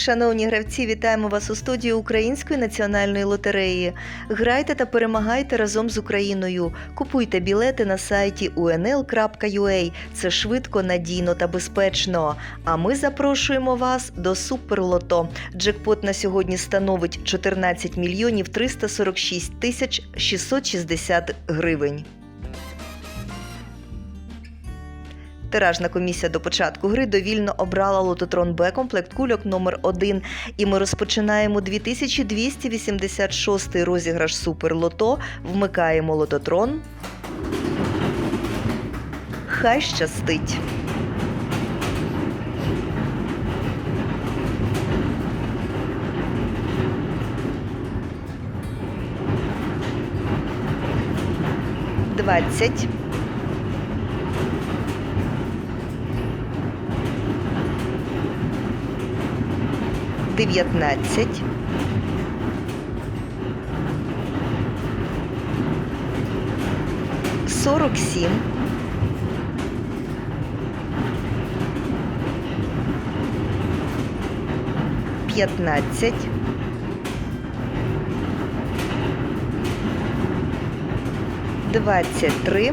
Шановні гравці, вітаємо вас у студії Української національної лотереї. Грайте та перемагайте разом з Україною. Купуйте білети на сайті unl.ua. Це швидко, надійно та безпечно. А ми запрошуємо вас до Суперлото. Джекпот на сьогодні становить 14 мільйонів 346 тисяч 660 гривень. Тиражна комісія до початку гри довільно обрала лототрон Б комплект кульок номер 1 І ми розпочинаємо 2286 розіграш Суперлото. Вмикаємо лототрон. Хай щастить. Двадцять. Дев'ятнадцять. Сорок сім. П'ятнадцять. Двадцять три.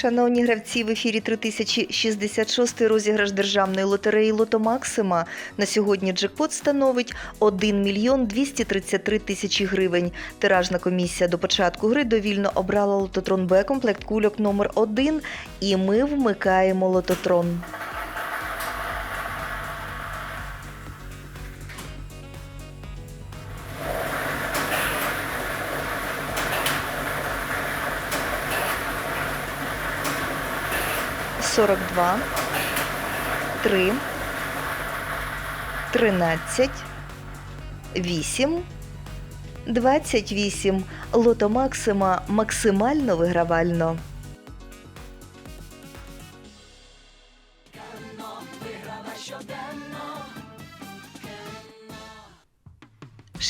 Шановні гравці, в ефірі 3066 розіграш державної лотереї Лото Максима. На сьогодні джекпот становить 1 мільйон 233 тисячі гривень. Тиражна комісія до початку гри довільно обрала лототрон Б комплект кульок номер 1 і ми вмикаємо лототрон. Сорок два, три, тринадцять, вісім, двадцять вісім. Лото Максима максимально вигравально.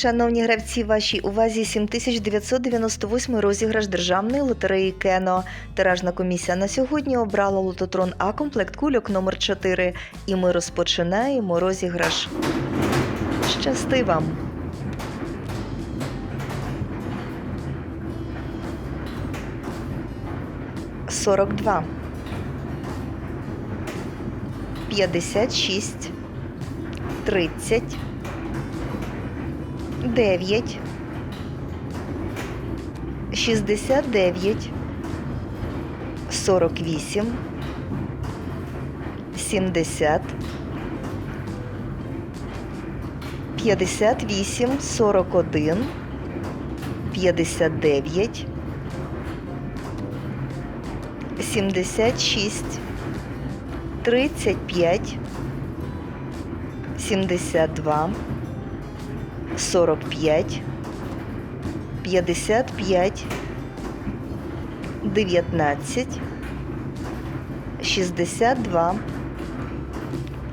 Шановні гравці, вашій увазі 7998 розіграш державної лотереї Кено. Тиражна комісія на сьогодні обрала лототрон А комплект кульок номер 4 І ми розпочинаємо розіграш. Щасти вам! Сорок два. П'ятдесят шість. Тридцять. 9, 69, 48, 70, 58, 41, 59, 76, 35, 72, 45, 55, 19, 62,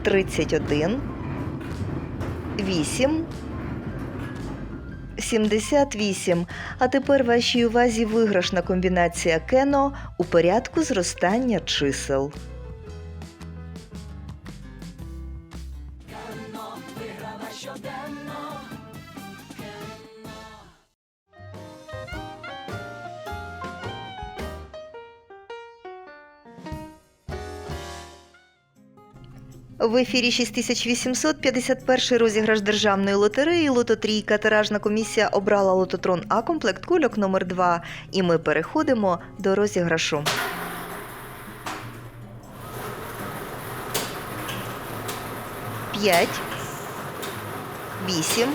31, 8, 78. А тепер вашій увазі виграшна комбінація кено у порядку зростання чисел. В ефірі 6851 розіграш державної лотереї Лототрійка. Тиражна комісія обрала лототрон А комплект кульок номер 2 І ми переходимо до розіграшу. П'ять. Вісім.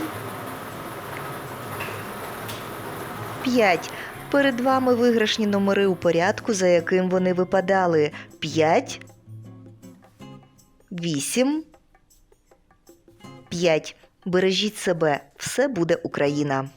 П'ять. Перед вами виграшні номери у порядку, за яким вони випадали. П'ять. Вісім. П'ять. Бережіть себе. Все буде Україна.